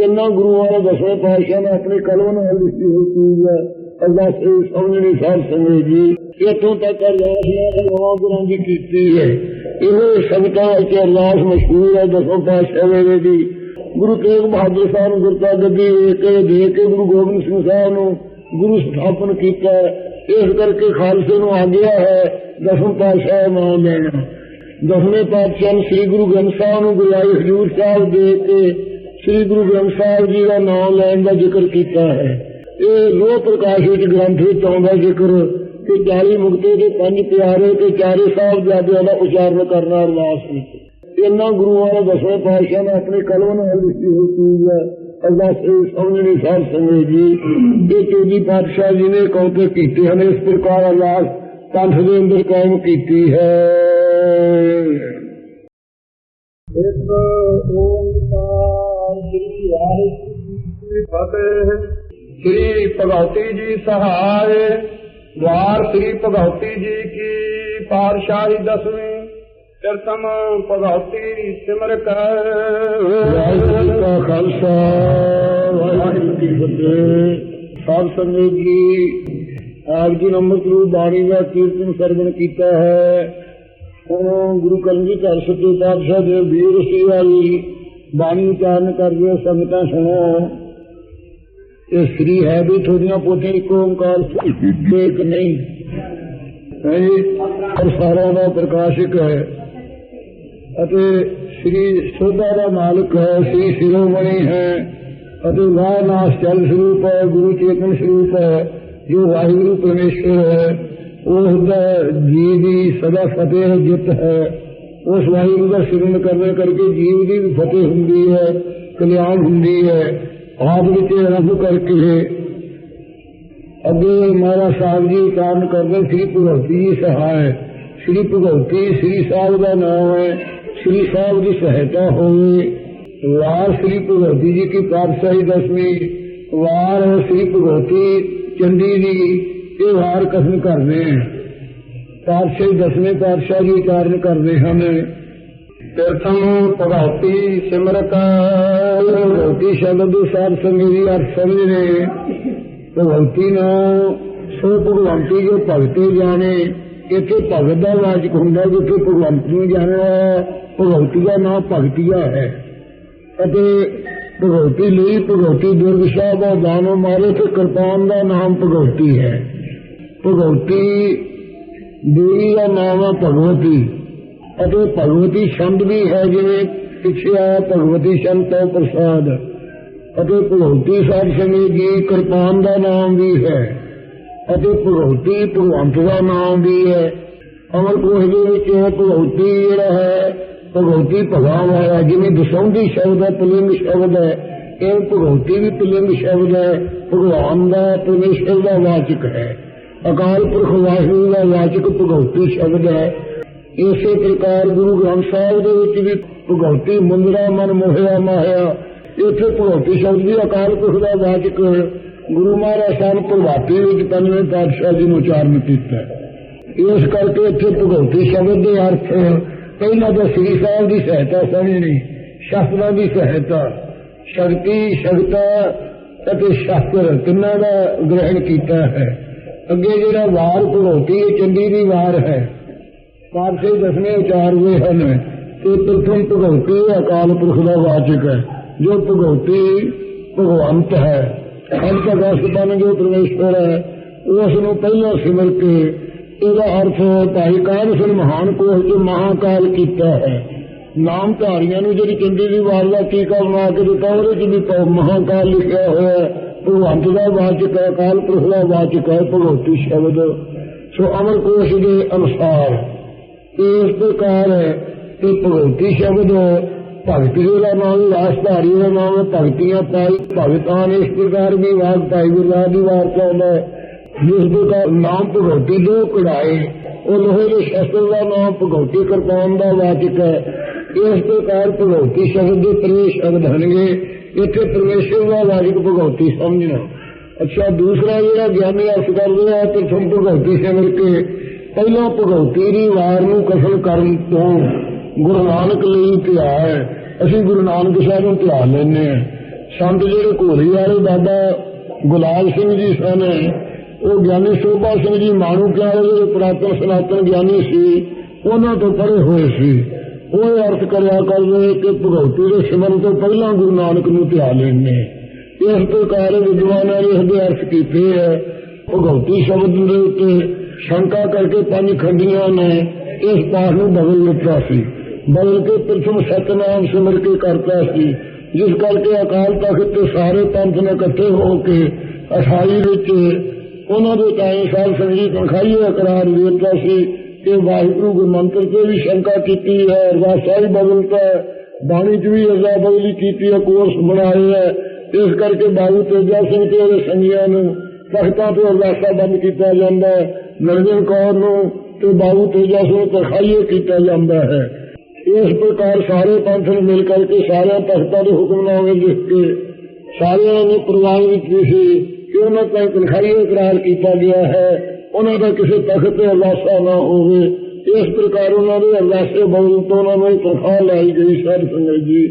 ਇਹਨਾਂ ਗੁਰੂਆਂ ਨੇ ਦਸਵੇਂ ਪਾਤਸ਼ਾਹ ਨੇ ਆਪਣੀ ਕਲਮ ਨਾਲ ਲਿਖੀ ਹੋਈ ਚੀਜ਼ ਹੈ ਅੱਲਾਹ ਸੇ ਸਮਝਣੀ ਸਾਧ ਸੰਗਤ ਜੀ ਇੱਥੋਂ ਤੱਕ ਅਰਦਾਸ ਨੇ ਨਵਾਂ ਗੁਰਾਂ ਦੀ ਕੀਤੀ ਹੈ ਇਹ ਸਬਤਾਂ ਵਿੱਚ ਅਰਦਾਸ ਮਸ਼ਹੂਰ ਹੈ ਦਸਵੇਂ ਪਾਤਸ਼ਾਹ ਵੇਲੇ ਦੀ ਗੁਰੂ ਤੇਗ ਬਹਾਦਰ ਸਾਹਿਬ ਨੂੰ ਗੁਰਤਾ ਗੱਦੀ ਦੇ ਕੇ ਦੇ ਕੇ ਗੁਰੂ ਗੋਬਿੰਦ ਸਿੰਘ ਸਾਹਿਬ ਨੂੰ ਗੁਰੂ ਸਥਾਪਨ ਕੀਤਾ ਇਸ ਕਰਕੇ ਖਾਲਸੇ ਨੂੰ ਆ ਗਿਆ ਹੈ ਦਸਮ ਪਾਤਸ਼ਾਹ ਨਾਮ ਲੈਣਾ ਦਸਵੇਂ ਪਾਤਸ਼ਾਹ ਨੇ ਸ੍ਰੀ ਗੁਰੂ ਗ੍ਰੰਥ ਸਾਹਿਬ ਨੂੰ ਗੁਰਿਆਈ ਹਜ਼ੂਰ ਸਾਹਿਬ ਦੇ ਕੇ ਸ੍ਰੀ ਗੁਰੂ ਗ੍ਰੰਥ ਸਾਹਿਬ ਜੀ ਦਾ ਨਾਮ ਲੈਣ ਦਾ ਜ਼ਿਕਰ ਕੀਤਾ ਹੈ। ਇਹ ਲੋਹ ਪ੍ਰਕਾਸ਼ ਵਿੱਚ ਗ੍ਰੰਥ ਵਿੱਚ ਆਉਂਦਾ ਜ਼ਿਕਰ ਕਿ 40 ਮੁਕਤੇ ਦੇ ਪੰਜ ਪਿਆਰੇ ਤੇ ਚਾਰੇ ਸਾਹਿਬ ਜਾਦਿਆਂ ਦਾ ਉਚਾਰਨ ਕਰਨਾ ਅਰਦਾਸ ਵਿੱਚ। ਇਹਨਾਂ ਗੁਰੂਆਂ ਨੇ ਦਸਵੇਂ ਪਾਤਸ਼ਾਹ ਨੇ ਆਪਣੀ ਕਲਮ ਨਾਲ ਲਿਖੀ ਹੋਈ ਚੀਜ਼ ਹੈ। ਅੱਲਾਹ ਸੇ ਸਮਝਣੀ ਸਾਧ ਸੰਗਤ ਜੀ। ਇਹ ਚੌਜੀ ਪਾਤਸ਼ਾਹ ਜੀ ਨੇ ਕੌਤਕ ਕੀਤੇ ਹਨ, ਇਸ ਪ੍ਰਕਾਰ ਅਰਦਾਸ ਪੰਥ ਦੇ ਅੰਦਰ ਕਾਇਮ ਕੀਤੀ ਹੈ। ਇੱਕ ਓੰਕਾਰ ਸ੍ਰੀ ਵਾਹਿਗੁਰੂ ਜੀ ਫਤਿਹ ਸ੍ਰੀ ਭਗਵਤੀ ਜੀ ਸਹਾਇ ਵਾਰ ਸ੍ਰੀ ਭਗਵਤੀ ਜੀ ਕੀ ਪਾਤਸ਼ਾਹੀ ਦਸਵੀਂ ਕਿਰਤਮ ਭਗਵਤੀ ਸਿਮਰ ਵਾਹਿਗੁਰੂ ਜੀ ਕਰ ਕਾ ਖਾਲਸਾ, ਵਾਹਿਗੁਰੂ ਜੀ ਕੀ ਫਤਿਹ। ਸਾਧ ਆਪ ਜੀ ਨੰਬਰ ਗੁਰੂ ਬਾਣੀ ਦਾ ਕੀਰਤਨ ਸਰਵਣ ਕੀਤਾ ਹੈ। ਹੁਣ ਗੁਰੂ ਕਲਗੀ ਧਰ ਸੱਚੇ ਪਾਤਸ਼ਾਹ ਦੇ ਵੀਰ ਸੀ ਵਾਲੀ ਬਾਣੀ ਉਚਾਰਨ ਕਰਦੇ ਸੰਗਤਾਂ ਸੁਣੋ। ਇਹ ਸ੍ਰੀ ਹੈ ਵੀ ਥੋੜੀਆਂ ਪੋਥੀਆਂ ਇੱਕ ਓੰਕਾਰ ਇੱਕ ਨਹੀਂ। ਹੈ ਜੀ? ਦਾ ਪ੍ਰਕਾਸ਼ਕ ਹੈ। ਅਤੇ ਸ੍ਰੀ ਸੋਧਾ ਦਾ ਮਾਲਕ ਹੈ, ਸ੍ਰੀ ਸਿਰੋਮਣੀ ਹੈ। ਅਤੇ ਵਾਹਨਾਸ ਚਲ ਸਰੂਪ ਹੈ, ਗੁਰੂ ਚੇਤਨ ਸਰੂਪ ਹੈ, ਜੋ ਵਾਹਿਗੁਰੂ ਪਰਮੇਸ਼ਰ ਹੈ। ਉਸ ਦਾ ਜੀ ਦੀ ਸਦਾ ਫਤਿਹ ਜਿੱਤ ਹੈ। ਉਸ ਵਾਹਿਗੁਰੂ ਦਾ ਸਿਮਰਨ ਕਰਨ ਕਰਕੇ ਜੀਵ ਦੀ ਵੀ ਫਤਿਹ ਹੁੰਦੀ ਹੈ ਕਲਿਆਣ ਹੁੰਦੀ ਹੈ ਆਪ ਵਿੱਚ ਰੱਬ ਕਰਕੇ ਅੱਗੇ ਮਹਾਰਾਜ ਸਾਹਿਬ ਜੀ ਕਾਰਨ ਕਰਦੇ ਸ੍ਰੀ ਭਗਵਤੀ ਜੀ ਸਹਾਇ ਸ੍ਰੀ ਭਗਵਤੀ ਸ੍ਰੀ ਸਾਹਿਬ ਦਾ ਨਾਮ ਹੈ ਸ੍ਰੀ ਸਾਹਿਬ ਦੀ ਸਹਾਇਤਾ ਹੋਵੇ ਵਾਰ ਸ੍ਰੀ ਭਗਵਤੀ ਜੀ ਕੀ ਪਾਤਸ਼ਾਹੀ ਦਸਵੀਂ ਵਾਰ ਹੈ ਸ੍ਰੀ ਭਗਵਤੀ ਚੰਡੀ ਦੀ ਇਹ ਵਾਰ ਕਥਨ ਕਰਦੇ ਹਨ ਪਾਤਸ਼ਾਹੀ ਦਸਵੇਂ ਪਾਤਸ਼ਾਹ ਜੀ ਕਾਰਨ ਕਰਦੇ ਹਨ। ਕਿਰਤਮ ਭਗਵਤੀ ਸਿਮਰ ਕਰ ਸ਼ਬਦ ਦੇ ਸੰਗੀ ਅਰਥ ਸਮਝਨੇ ਭਗਵਤੀ ਨੂੰ ਸੋ ਭਗਵੰਤੀ ਜੋ ਭਗਤੇ ਜਾਣੇ, ਇੱਥੇ ਭਗਤ ਦਾ ਵਾਚਕ ਹੁੰਦਾ ਜਿੱਥੇ ਭਗਵੰਤ ਨੂੰ ਜਾਣਿਆ ਭਗਵਤੀ ਦਾ ਨਾਮ ਭਗਤੀਆ ਹੈ। ਅਤੇ ਭਗਵਤੀ ਲਈ ਭਗਵਤੀ ਦੁਰਗਸ਼ਾ ਦਾ ਦਾਨੋ ਮਾਰੇ ਤੇ ਕਿਰਪਾਨ ਦਾ ਨਾਮ ਭਗਵਤੀ ਹੈ। ਭਗਵਤੀ ਦੇਵੀ ਦਾ ਨਾਮ ਹੈ ਭਗਵਤੀ। ਅਤੇ ਭਗਵਤੀ ਸ਼ਬਦ ਵੀ ਹੈ ਜਿਵੇਂ ਪਿੱਛੇ ਆਇਆ ਭਗਵਤੀ ਸ਼ੰਤੋ ਪ੍ਰਸਾਦ। ਅਤੇ ਭਗਵਤੀ ਸਾਹਿਬ ਸੰਗਤ ਜੀ ਕਿਰਪਾਨ ਦਾ ਨਾਮ ਵੀ ਹੈ। ਅਤੇ ਭਗਵਤੀ ਭਗਵੰਤ ਦਾ ਨਾਮ ਵੀ ਹੈ। ਅਮਰ ਕੋਸ਼ ਦੇ ਵਿੱਚ ਇਹ ਭਗਵਤੀ ਜਿਹੜਾ ਹੈ, ਭਗਵਤੀ ਭਗਵਾਨ ਵਾਲਾ ਜਿਵੇਂ ਦਸੌਂਦੀ ਸ਼ਬਦ ਹੈ, ਪੁਲਿੰਗ ਸ਼ਬਦ ਹੈ। ਇਹ ਭਗਵਤੀ ਵੀ ਪੁਲਿੰਗ ਸ਼ਬਦ ਹੈ, ਭਗਵਾਨ ਦਾ ਪਰਮੇਸ਼ਰ ਦਾ ਵਾਚਕ ਹੈ। ਅਕਾਲ ਪੁਰਖ ਵਾਹਿਗੁਰੂ ਦਾ ਵਾਚਕ ਭਗਵਤੀ ਸ਼ਬਦ ਹੈ। ਇਸੇ ਪ੍ਰਕਾਰ ਗੁਰੂ ਗ੍ਰੰਥ ਸਾਹਿਬ ਦੇ ਵਿੱਚ ਵੀ ਭਗਵਤੀ ਮੁੰਦਰਾ, ਮਨ ਮੋਹਿਆ, ਮਾਹਿਆ, ਇੱਥੇ ਭਗਵਤੀ ਸ਼ਬਦ ਵੀ ਅਕਾਲ ਪੁਰਖ ਦਾ ਵਾਚਕ ਗੁਰੂ ਮਹਾਰਾਜ ਸਾਹਿਬ ਭਗਵਤੀ ਵਿੱਚ ਪੰਜਵੇਂ ਪਾਤਸ਼ਾਹ ਜੀ ਨੂੰ ਉਚਾਰਨ ਕੀਤਾ। ਇਸ ਕਰਕੇ ਇੱਥੇ ਭਗਵਤੀ ਸ਼ਬਦ ਦੇ ਅਰਥ ਪਹਿਲਾਂ ਤਾਂ ਸ੍ਰੀ ਸਾਹਿਬ ਦੀ ਸਹਾਇਤਾ ਸਮਝਣੀ ਸ਼ਾਸਤਰਾਂ ਦੀ ਸਹਾਇਤਾ, ਸ਼ਕਤੀ, ਸ਼ਕਤਾ ਅਤੇ ਸ਼ਾਸਤਰ ਤਿੰਨਾਂ ਦਾ ਗ੍ਰਹਿਣ ਕੀਤਾ ਹੈ। ਅੱਗੇ ਜਿਹੜਾ ਵਾਰ ਭਗਵਤੀ ਇਹ ਚੰਡੀ ਦੀ ਵਾਰ ਹੈ। ਪਾਤਸ਼ਾਹ ਦਸਵੇਂ ਉਚਾਰ ਹੋਏ ਹਨ। ਤੇ ਪ੍ਰਥਮ ਭਗਵਤੀ ਅਕਾਲ ਪੁਰਖ ਦਾ ਵਾਚਕ ਹੈ। ਜੋ ਭਗਵਤੀ ਭਗਵੰਤ ਹੈ। ਅੰਤ ਰਸ ਬਣ ਜੋ ਪਰਮੇਸ਼ਵਰ ਹੈ ਉਸ ਨੂੰ ਪਹਿਲਾਂ ਸਿਮਰ ਕੇ ਇਹਦਾ ਅਰਥ ਭਾਈ ਕਾਲ ਸਿੰਘ ਮਹਾਨ ਕੋਸ਼ ਜੋ ਮਹਾਕਾਲ ਕੀਤਾ ਹੈ। ਨਾਮ ਧਾਰੀਆਂ ਨੂੰ ਜਿਹੜੀ ਚੰਡੀ ਦੀ ਵਾਰ ਦਾ ਟੀਕਾ ਬਣਾ ਕੇ ਦਿੱਤਾ, ਉਹਦੇ ਚ ਵੀ ਪ- ਮਹਾਕਾਲ ਲਿਖਿਆ ਹੋਇਆ ਹੈ। ਭਗਵੰਤ ਦਾ ਵਾਚਕ ਹੈ ਕਾਲ ਪੁਰਖ ਦਾ ਵਾਚਕ ਹੈ ਭਗਵਤੀ ਸ਼ਬਦ। ਸੋ ਅਮਰ ਕੋਸ਼ ਦੇ ਅਨੁਸਾਰ ਇਸ ਪ੍ਰਕਾਰ ਇਹ ਭਗਵਤੀ ਸ਼ਬਦ, ਭਗਤੀ ਦਾ ਨਾਮ ਰਾਸਧਾਰੀ ਦਾ ਨਾਮ ਹੈ ਭਗਤੀਆਂ ਪਾਈ ਭਗਤਾਂ ਇਸ ਪ੍ਰਕਾਰ ਵੀ ਵਾਗ ਭਾਈ ਗੁਰਦਾਸ ਦੀ ਵਾਰ ਕਹਿੰਦਾ ਜਿਸ ਪ੍ਰਕਾਰ ਨਾਮ ਭਗਵਤੀ ਦੋ ਕਢਾਏ ਉਹ ਲੋਹੇ ਦੇ ਸ਼ਸਤਰ ਦਾ ਨਾਮ ਭਗਵਤੀ ਕਿਰਪਾਨ ਦਾ ਵਾਚਕ ਹੈ। ਇਸ ਪ੍ਰਕਾਰ ਭਗਵਤੀ ਸ਼ਬਦ ਦੇ ਪ੍ਰਵੇਸ਼ ਸ਼ਬਦ ਹਨਗੇ ਇੱਥੇ ਪਰਮੇਸ਼ਰ ਦਾ ਵਾਚਕ ਭਗਵਤੀ ਸਮਝਣਾ। ਅੱਛਾ, ਦੂਸਰਾ ਜਿਹੜਾ ਗਿਆਨੀ ਅਰਥ ਕਰਦੇ ਆ ਪ੍ਰਥਮ ਭਗਵਤੀ ਸਿਮਰ ਕੇ ਪਹਿਲਾਂ ਭਗਵਤੀ ਦੀ ਵਾਰ ਨੂੰ ਕਸਲ ਕਰਨ ਤੋਂ ਗੁਰੂ ਨਾਨਕ ਲਈ ਧਿਆ ਹੈ। ਅਸੀਂ ਗੁਰੂ ਨਾਨਕ ਸਾਹਿਬ ਨੂੰ ਧਿਆ ਲੈਂਦੇ ਹਾਂ। ਸੰਤ ਜਿਹੜੇ ਘੋੜੀ ਵਾਲੇ ਬਾਬਾ ਗੁਲਾਬ ਸਿੰਘ ਜੀ ਸਨ, ਉਹ ਗਿਆਨੀ ਸੋਭਾ ਸਿੰਘ ਜੀ ਮਾਣੂ ਵਾਲੇ ਜਿਹੜੇ ਪ੍ਰਾਤਨ ਸਨਾਤਨ ਗਿਆਨੀ ਸੀ, ਉਹਨਾਂ ਤੋਂ ਪਰੇ ਹੋਏ ਸੀ। ਉਹ ਇਹ ਅਰਥ ਕਰਿਆ ਕਰਦੇ ਕਿ ਭਗਵਤੀ ਦੇ ਸਿਮਰਨ ਤੋਂ ਪਹਿਲਾਂ ਗੁਰੂ ਨਾਨਕ ਨੂੰ ਧਿਆ ਲੈਣੇ ਇਸ ਪ੍ਰਕਾਰ ਵਿਦਵਾਨਾਂ ਨੇ ਇਹਦੇ ਅਰਥ ਕੀਤੇ ਹੈ, ਭਗਵਤੀ ਸ਼ਬਦ ਦੇ ਉੱਤੇ ਸ਼ੰਕਾ ਕਰਕੇ ਪੰਜ ਖੰਡੀਆਂ ਨੇ, ਇਸ ਪਾਠ ਨੂੰ ਬਦਲ ਦਿੱਤਾ ਸੀ। ਬਦਲ ਕੇ ਪ੍ਰਥਮ ਸਤਨਾਮ ਸਿਮਰ ਕੇ ਕਰਤਾ ਸੀ, ਜਿਸ ਕਰਕੇ ਅਕਾਲ ਤਖਤ ਤੇ ਸਾਰੇ ਪੰਥ ਨੇ ਇਕੱਠੇ ਹੋ ਕੇ 28 ਵਿੱਚ ਉਹਨਾਂ ਦੇ ਟਾਈਮ ਸਾਹਿਬ ਸੰਗੀਤ ਤਨਖਾਹੀ ਇਕਰਾਰ ਦੇ ਦਿੱਤਾ ਸੀ। ਕਿ ਵਾਹਿਗੁਰੂ ਗੁਰੂ ਮੰਤਰ ਤੇ ਵੀ ਸ਼ੰਕਾ ਕੀਤੀ ਹੈ, ਅਰਦਾਸਾਂ ਵੀ ਬਦਲਤਾ ਬਾਣੀ 'ਚ ਵੀ ਅਰਦਾਸ ਬਦਲੀ ਕੀਤੀ ਹੈ, ਕੋਰਸ ਬਣਾਏ ਹੈ। ਇਸ ਕਰਕੇ ਬਾਬੂ ਤੇਜਾ ਸਿੰਘ ਤੇ ਉਹਦੇ ਸੰਗੀਆਂ ਨੂੰ ਤਖਤਾਂ ਤੋਂ ਅਰਦਾਸਾਂ ਬੰਦ ਕੀਤਾ ਜਾਂਦਾ ਹੈ ਨਰਜਨ ਕੌਰ ਨੂੰ ਤੇ ਬਾਬੂ ਤੇਜਾ ਸਿੰਘ ਤਨਖਾਹੀਏ ਕੀਤਾ ਜਾਂਦਾ ਹੈ। ਇਸ ਪ੍ਰਕਾਰ ਸਾਰੇ ਪੰਥ ਨੂੰ ਮਿਲ ਕਰਕੇ ਸਾਰਿਆਂ ਤਖਤਾਂ ਦੇ ਹੁਕਮਨਾਮੇ ਲਿਖ ਕੇ ਸਾਰਿਆਂ ਨੇ ਪ੍ਰਵਾਨ ਵਿੱਚ ਸੀ ਕਿ ਉਹਨਾਂ ਦਾ ਤਨਖਾਹੀ ਇਕਰਾਰ ਕੀਤਾ ਗਿਆ ਹੈ। ਉਹਨਾਂ ਦਾ ਕਿਸੇ ਤਖਤ ਤੇ ਅਰਦਾਸਾ ਨਾ ਹੋਵੇ, ਇਸ ਪ੍ਰਕਾਰ ਉਹਨਾਂ ਦੇ ਅਰਦਾਸੇ ਬਦਲ ਤੋਂ ਉਹਨਾਂ ਨੂੰ ਤਨਖਾਹ ਲਾਈ ਗਈ ਸਾਧ ਸੰਗਤ ਜੀ।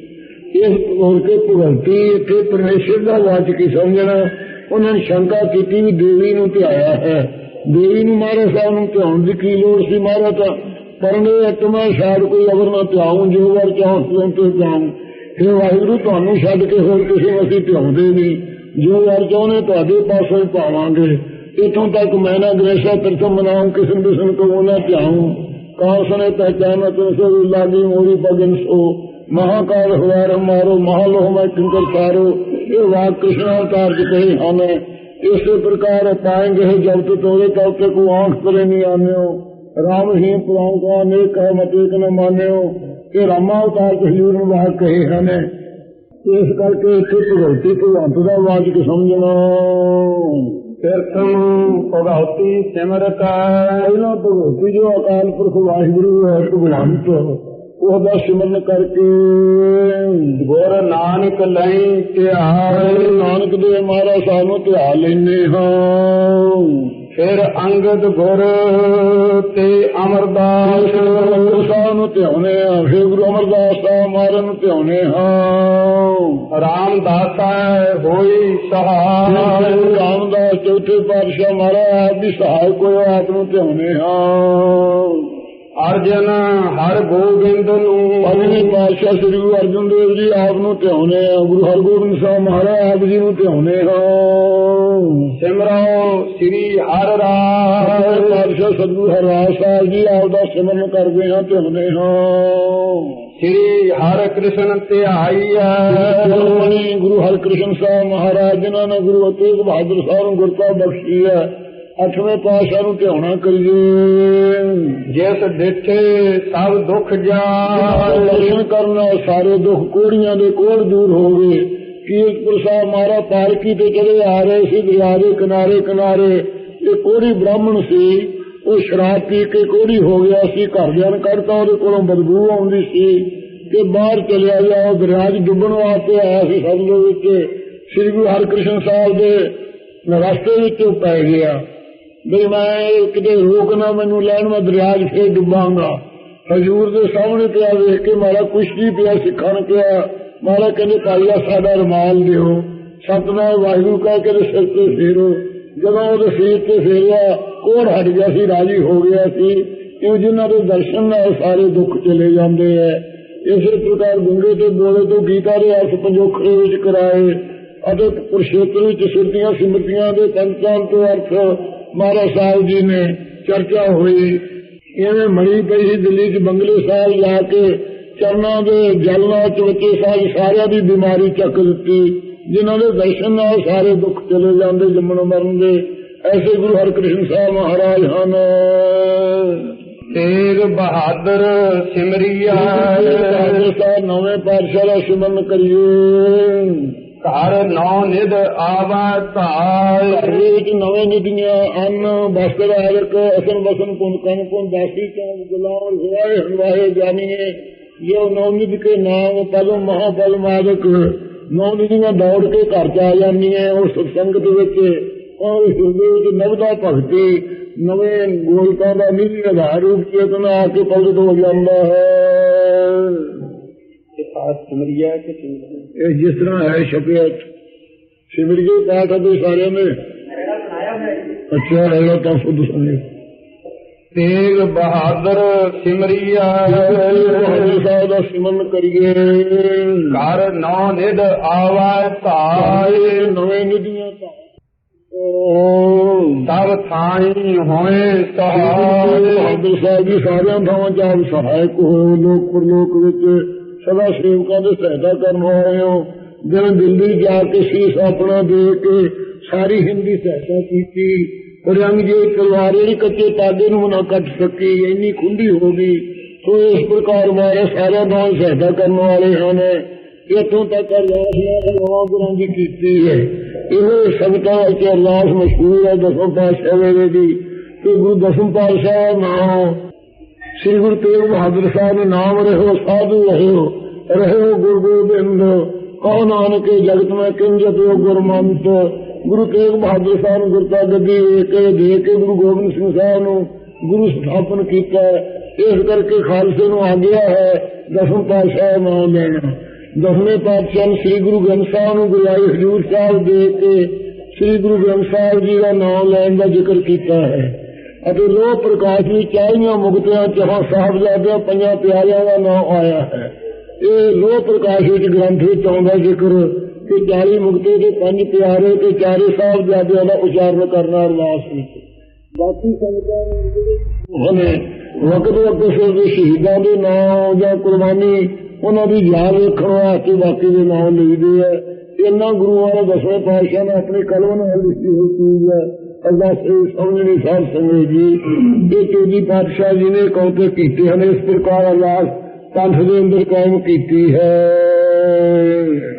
ਇਸ ਹੋਰ ਕੇ ਭਗਵੰਤੀ ਤੇ ਪਰਮੇਸ਼ਰ ਦਾ ਵਾਚਕ ਹੀ ਸਮਝਣਾ ਉਹਨਾਂ ਨੇ ਸ਼ੰਕਾ ਕੀਤੀ ਵੀ ਦੇਵੀ ਨੂੰ ਧਿਆਇਆ ਹੈ। ਦੇਵੀ ਨੂੰ ਮਹਾਰਾਜ ਸਾਹਿਬ ਨੂੰ ਧਿਆਉਣ ਦੀ ਕੀ ਲੋੜ ਸੀ ਮਹਾਰਾਜ ਤਾਂ ਪਰਨੇ ਅਤਮਾ ਸ਼ਾਇਦ ਕੋਈ ਅਵਰ ਨਾ ਧਿਆਉਂ ਜੋ ਵਰ ਚਾਹੋ ਤੁਮ ਤੇ ਜਾਉਂ ਇਹ ਵਾਹਿਗੁਰੂ, ਤੁਹਾਨੂੰ ਛੱਡ ਕੇ ਹੋਰ ਕਿਸੇ ਨੂੰ ਅਸੀਂ ਧਿਆਉਂਦੇ ਨਹੀਂ। ਜੋ ਵਰ ਚਾਹੁੰਦੇ ਤੁਹਾਡੇ ਪਾਸੋਂ ਪਾਵਾਂਗੇ। इथों तक मैंने ग्रेसा प्रथम मनाऊं किस्म किस्म को वो न चाहूं कहा सुने पहचाना तो सो लागी मोरी पगन सो महाकाल हवार मारो महालोह में किंकर सारो ये वाक कृष्णावतार के कही हमें इसी प्रकार पाएंगे जब तो तोरे तब तक को आंख परे नहीं आने हो राम ही पुराण का अनेक है मत एक न माने हो ये रामावतार के हजूर वाक कहे हमें ਇਸ ਕਰਕੇ ਇੱਥੇ ਭਗਵਤੀ ਭਗਵੰਤ ਦਾ ਵਾਜ ਕੇ ਸਮਝਣਾ ਤੀਰਥਮ ਭਗਉਤੀ ਸਿਮਰ ਕਾ ਪਹਿਲਾਂ ਜੋ ਅਕਾਲ ਪੁਰਖ ਵਾਹਿਗੁਰੂ ਹੈ ਭਗਵੰਤ ਉਹਦਾ ਸਿਮਰਨ ਕਰਕੇ ਗੁਰ ਨਾਨਕ ਲਈ ਧਿਆਨ ਗੁਰੂ ਨਾਨਕ ਦੇ ਮਹਾਰਾਜ ਸਾਹਿਬ ਨੂੰ ਧਿਆ ਲੈਨੇ ਹਾਂ। ਫਿਰ ਅੰਗਦ ਗੁਰ ਤੇ ਅਮਰਦਾਸ ਸਾਹਿਬ ਨੂੰ ਧਿਆਉਨੇ ਆ ਫਿਰ ਗੁਰੂ ਅਮਰਦਾਸ ਸਾਹਿਬ ਮਹਾਰਾਜ ਨੂੰ ਧਿਆਉਨੇ ਹਾਂ ਰਾਮਦਾਸਾ ਹੋਈ ਸਹਾय ਗੁਰੂ ਰਾਮਦਾਸ ਚੌਥੇ ਪਾਤਸ਼ਾਹ ਮਹਾਰਾਜ ਦੀ ਸਹਾਇ ਕੋਈ ਆਪ ਨੂੰ ਧਿਆਉਨੇ ਹਾਂ ਅਰਜਨ ਹਰ ਗੋਬਿੰਦ ਨੂੰ। ਪੰਜਵੇਂ ਪਾਤਸ਼ਾਹ ਸ੍ਰੀ ਗੁਰੂ ਅਰਜਨ ਦੇਵ ਜੀ ਆਪ ਨੂੰ ਧਿਆਉਨੇ ਆ। ਗੁਰੂ ਹਰਗੋਬਿੰਦ ਸਾਹਿਬ ਮਹਾਰਾਜ ਆਪ ਜੀ ਨੂੰ ਧਿਆਉਨੇ ਹਾਂ ਸਿਮਰੋ ਸ੍ਰੀ ਹਰਿ ਰਾਜ ਪਾਤਸ਼ਾਹ ਸਤਿਗੁਰੂ ਹਰਰਾਜ ਸਾਹਿਬ ਜੀ ਆਪ ਦਾ ਸਿਮਰਨ ਕਰਦੇ ਹਾਂ ਧਿਆਉਨੇ ਹਾਂ। ਸ੍ਰੀ ਹਰਿ ਕ੍ਰਿਸ਼ਨ ਧਿਆਈਐ ਸ਼੍ਰੋਮਣੀ ਗੁਰੂ ਹਰਕ੍ਰਿਸ਼ਨ ਸਾਹਿਬ ਮਹਾਰਾਜ ਜਿਨ੍ਹਾਂ ਨੇ ਗੁਰੂ ਤੇਗ ਬਹਾਦਰ ਸਾਹਿਬ ਨੂੰ ਗੁਰਤਾ ਬਖਸ਼ੀ ਹੈ। ਅੱਠਵੇਂ ਪਾਤਸ਼ਾਹ ਨੂੰ ਧਿਆਉਣਾ ਕਰੀਏ। ਜਿਸ ਡਿਠੇ ਸਭ ਦੁੱਖ ਜਾਏ ਦਰਸ਼ਨ ਕਰਨਾ ਸਾਰੇ ਦੁੱਖ ਕੋੜੀਆਂ ਦੇ ਕੋੜ ਦੂਰ ਹੋ ਗਏ ਕੀਰਤਪੁਰ ਸਾਹਿਬ ਮਹਾਰਾ ਪਾਲਕੀ ਤੇ ਚੜੇ ਆ ਰਹੇ ਸੀ ਦਰਿਆ ਦੇ ਕਿਨਾਰੇ ਕਿਨਾਰੇ ਇਹ ਕੋੜੀ ਬ੍ਰਾਹਮਣ ਸੀ ਉਹ ਸ਼ਰਾਬ ਪੀ ਕੇ ਕੋੜੀ ਹੋ ਗਿਆ ਸੀ ਘਰਦਿਆਂ ਨੇ ਕੱਢਤਾ ਉਹਦੇ ਕੋਲੋਂ ਬਦਬੂ ਆਉਂਦੀ ਸੀ ਕਿ ਬਾਹਰ ਚਲਿਆ ਗਿਆ। ਉਹ ਦਰਿਆ 'ਚ ਡੁੱਬਣ ਵਾਸਤੇ ਆਇਆ ਸੀ ਸਭ ਦੇ ਵਿੱਚ। ਸ੍ਰੀ ਗੁਰੂ ਹਰਿਕ੍ਰਿਸ਼ਨ ਸਾਹਿਬ ਦੇ ਰਸਤੇ ਵਿੱਚ ਪੈ ਗਿਆ। ਵੀ ਮੈਂ ਕਿਤੇ ਰੋਕ ਨਾ ਮੈਨੂੰ ਲੈਣ, ਮੈਂ ਦਰਿਆ 'ਚ ਫੇਰ ਡੁੱਬਾਂਗਾ। ਹਜੂਰ ਦੇ ਸਾਹਮਣੇ ਪਿਆ ਵੇਖ ਕੇ ਮਾਰਾ ਕੁਸ਼ਤੀ ਪਿਆ, ਸਿੱਖਾਂ ਨੇ ਮਾਰਾ ਕਹਿੰਦੇ ਭਾਈਆ ਸਾਡਾ ਰਮਾਲ ਦਿਓ ਸਤਨਾਮ ਵਾਹਿਗੁਰੂ ਕਹਿ ਕੇ ਸਿਰ ਤੇ ਫੇਰੋ। ਜਦੋਂ ਉਹਦੇ ਸਿਰ ਤੇ ਫੇਰਿਆ ਕੋੜ ਹਟ ਗਿਆ ਸੀ, ਰਾਜੀ ਹੋ ਗਿਆ ਸੀ ਕਿ ਜਿਨ੍ਹਾਂ ਦੇ ਦਰਸ਼ਨ ਨਾਲ ਸਾਰੇ ਦੁੱਖ ਚਲੇ ਜਾਂਦੇ ਐ ਇਸੇ ਪ੍ਰਕਾਰ ਗੁੰਗੇ ਤੇ ਬੋਲੇ ਤੋਂ ਗੀਤਾ ਦੇ ਅਰਥ ਪੰਜੋਖੜੇ ਵਿੱਚ ਕਰਾਏ ਅਤੇ ਕੁਰਸ਼ੇਤਰ ਵਿੱਚ ਸਿਰਤੀਆਂ ਸਿਮਰਤੀਆਂ ਦੇ ਪੰਚਾਂ ਤੋਂ ਅਰਥ ਮਹਾਰਾਜ ਸਾਹਿਬ ਜੀ ਨੇ ਚਰਚਾ ਹੋਈ। ਇਵੇਂ ਮਣੀ ਪਈ ਸੀ ਦਿੱਲੀ 'ਚ ਬੰਗਲੇ ਸਾਹਿਬ ਜਾ ਕੇ ਚਰਨਾਂ ਦੇ ਜਲ ਨਾਲ ਚਵੱਚੇ ਸਾਹਿਬ ਸਾਰਿਆਂ ਦੀ ਬਿਮਾਰੀ ਚੱਕ ਦਿੱਤੀ। ਜਿਨ੍ਹਾਂ ਦੇ ਦਰਸ਼ਨ ਨਾਲ ਸਾਰੇ ਦੁੱਖ ਚਲੇ ਜਾਂਦੇ ਜੰਮਣ ਮਰਨ ਦੇ। ਐਸੇ ਗੁਰੂ ਹਰਕ੍ਰਿਸ਼ਨ ਸਾਹਿਬ ਮਹਾਰਾਜ ਹਨ। ਤੇਗ ਬਹਾਦਰ ਸਿਮਰਿਆ। ਸਾਹਿਬ ਨਵੇਂ ਪਾਤਸ਼ਾਹ ਦਾ ਸਿਮਰਨ ਕਰੀਏ। ਘਰ ਨੌ ਨਿਧ ਆਵਾ ਦੇ ਵਿੱਚ ਨਵੇਂ ਨਿਧੀਆਂ ਅੰਨ ਬਸਤਰ ਆਦਰਕ ਅਸਨ ਬਸਨ ਪੁੰਨ ਕਨ ਪੁੰਨ ਦਾਸੀ ਚੌਂਕ ਗੁਲਾਮ ਹਵਾਏ ਹਵਾਏ ਜਾਨੀਏ। ਜੋ ਨੌ ਨਿਧ ਕੇ ਨਾਮ ਪਲ ਮਹਾਪਲ ਮਾਦਕ ਨੌ ਨਿਧੀਆਂ ਦੌੜ ਕੇ ਘਰ ਚ ਆ ਜਾਂਦੀਆਂ ਉਸ ਸੰਗਤ ਵਿੱਚ ਔਰ ਹਿਰਦੇ ਵਿੱਚ ਨਵਦਾ ਭਗਤੀ ਨਵੇਂ ਗੋਲਕਾਂ ਦਾ ਨਿਧੀ ਆਧਾਰ ਰੂਪ ਚੇਤਨ ਆ ਕੇ ਪ੍ਰਗਟ ਹੋ ਜਾਂਦਾ ਹੈ। ਪਾਸ ਸਿਮਰਿਆ ਕਿ ਸਿਮਰਿਆ ਇਹ ਜਿਸ ਤਰ੍ਹਾਂ ਹੈ ਛਪਿਆ ਸਿਮਰਿਏ ਪਾਠ ਅਦੇ ਸਾਰਿਆਂ ਨੇ ਅੱਛਾ ਹੈਗਾ ਤਾਂ ਸੁਧ ਸੁਣਿਓ। ਤੇਗ ਬਹਾਦਰ ਸਿਮਰੀਆ। ਸਾਹਿਬ ਦਾ ਸਿਮਰਨ ਕਰੀਏ। ਕਰ ਨੌ ਨਿਧ ਆਵੈ ਧਾਏ। ਨਵੇਂ ਨਿਧੀਆਂ ਤਾਂ। ਤਬ ਥਾਈ ਹੋਏ ਬਹਾਦਰ ਸਾਹਿਬ ਜੀ ਸਾਰਿਆਂ ਥਾਵਾਂ ਚ ਆਪ ਸਹਾਇਕ ਹੋ ਲੋਕ ਪ੍ਰਲੋਕ ਵਿੱਚ ਸਦਾ ਸੇਵਕਾਂ ਦੀ ਸਹਾਇਤਾ ਕਰਨ ਵਾਲੇ ਹੋ। ਜਿਵੇਂ ਦਿੱਲੀ ਜਾ ਕੇ ਸੀਸ ਆਪਣਾ ਦੇ ਕੇ ਸਾਰੀ ਹਿੰਦੀ ਸਹਾਇਤਾ ਕੀਤੀ ਰੰਗ ਤਲਵਾਰ ਜਿਹੜੀ ਕੱਚੇ ਤਾਗੇ ਨੂੰ ਨਾ ਕੱਟ ਸਕੀ, ਇੰਨੀ ਖੁੰਡੀ ਹੋ ਗਈ, ਸੋ ਇਸ ਪ੍ਰਕਾਰ ਮਾਰੇ ਸਾਰਿਆਂ ਨਾਲ ਸਹਾਇਤਾ ਕਰਨ ਵਾਲੇ ਹਨ। ਇਥੋਂ ਤੱਕ ਅਰਦਾਸ ਨਵਾਂ ਗੁਰਾਂ ਦੀ ਕੀਤੀ ਹੈ। ਇਹ ਸਬਤਾਂ ਵਿੱਚ ਅਰਦਾਸ ਮਸ਼ਹੂਰ ਹੈ ਦਸਮ ਪਾਤਸ਼ਾਹ ਵੇਲੇ ਦੀ। ਕਿ ਗੁਰੂ ਦਸਮ ਪਾਤਸ਼ਾਹ ਨਾਮ ਸ੍ਰੀ ਗੁਰੂ ਤੇਗ ਬਹਾਦਰ ਸਾਹਿਬ ਨੇ ਨਾਮ ਰਹਿਓ ਸਾਧੂ ਰਹਿਓ ਰਹਿਓ ਗੁਰੂ ਗੋਬਿੰਦ। ਕਹੋ ਨਾਨਕ ਜਗਤ ਮੈਂ ਕਿੰਜਤ ਹੋ ਗੁਰਮੰਤ। ਗੁਰੂ ਤੇਗ ਬਹਾਦਰ ਸਾਹਿਬ ਨੂੰ ਗੁਰਤਾ ਗੱਦੀ ਦੇ ਦੇ ਕੇ ਗੁਰੂ ਗੋਬਿੰਦ ਸਿੰਘ ਸਾਹਿਬ ਨੂੰ ਗੁਰੂ ਸਥਾਪਨ ਕੀਤਾ। ਇਸ ਕਰਕੇ ਖਾਲਸੇ ਨੂੰ ਆ ਗਿਆ ਹੈ, ਦਸਮ ਪਾਤਸ਼ਾਹ ਨਾਮ ਲੈਣਾ ਦਸਵੇਂ ਪਾਤਸ਼ਾਹ ਨੇ ਸ੍ਰੀ ਗੁਰੂ ਗ੍ਰੰਥ ਸਾਹਿਬ ਨੂੰ ਗੁਰਾਈ ਹਜੂਰ ਸਾਹਿਬ ਦੇ ਕੇ ਸ੍ਰੀ ਗੁਰੂ ਗ੍ਰੰਥ ਸਾਹਿਬ ਜੀ ਦਾ ਨਾਮ ਲੈਣ ਦਾ ਜ਼ਿਕਰ ਕੀਤਾ ਹੈ। ਅਤੇ ਲੋਹ ਪ੍ਰਕਾਸ਼ ਵਿੱਚ ਚਾਹੀਆਂ ਮੁਕਤਿਆਂ ਚਹਾਂ ਸਾਹਿਬਜ਼ਾਦਿਆਂ, ਪੰਜਾਂ ਪਿਆਰਿਆਂ ਦਾ ਨਾਮ ਆਇਆ ਹੈ। ਇਹ ਲੋਹ ਪ੍ਰਕਾਸ਼ ਵਿੱਚ ਗ੍ਰੰਥ ਵਿੱਚ ਆਉਂਦਾ ਜ਼ਿਕਰ ਕਿ 40 ਮੁਕਤੇ ਦੇ ਪੰਜ ਪਿਆਰੇ ਤੇ ਚਾਰੇ ਸਾਹਿਬਜ਼ਾਦਿਆਂ ਦਾ ਉਚਾਰਨ ਕਰਨਾ ਅਰਦਾਸ ਵਿੱਚ ਬਾਕੀ ਸੰਗਤਾਂ ਨੇ ਵਕਤ ਵਕਤ ਸਿਰ ਦੇ ਸ਼ਹੀਦਾਂ ਦੇ ਨਾਮ ਜਾਂ ਕੁਰਬਾਨੀ ਉਹਨਾਂ ਦੀ ਯਾਦ ਰੱਖਣ ਵਾਸਤੇ ਬਾਕੀ ਦੇ ਨਾਮ ਲਿਖਦੇ ਆ। ਇਹਨਾਂ ਗੁਰੂਆਂ ਨੇ ਦਸਵੇਂ ਪਾਤਸ਼ਾਹ ਨੇ ਆਪਣੀ ਕਲਮ ਨਾਲ ਲਿਖੀ ਹੋਈ ਚੀਜ਼ ਹੈ ਅੱਲਾਹ ਸੇ ਸਮਝਣੀ ਸਾਹਿਬ ਸੰਗਤ ਜੀ ਇਹ ਤੇਜੀ ਪਾਤਸ਼ਾਹ ਜੀ ਨੇ ਕੌਤੇ ਕੀਤੇ ਹਨ ਇਸ ਪ੍ਰਕਾਰ ਅੱਲਾਹ ਪੰਥ ਦੇ ਅੰਦਰ ਕਾਇਮ ਕੀਤੀ ਹੈ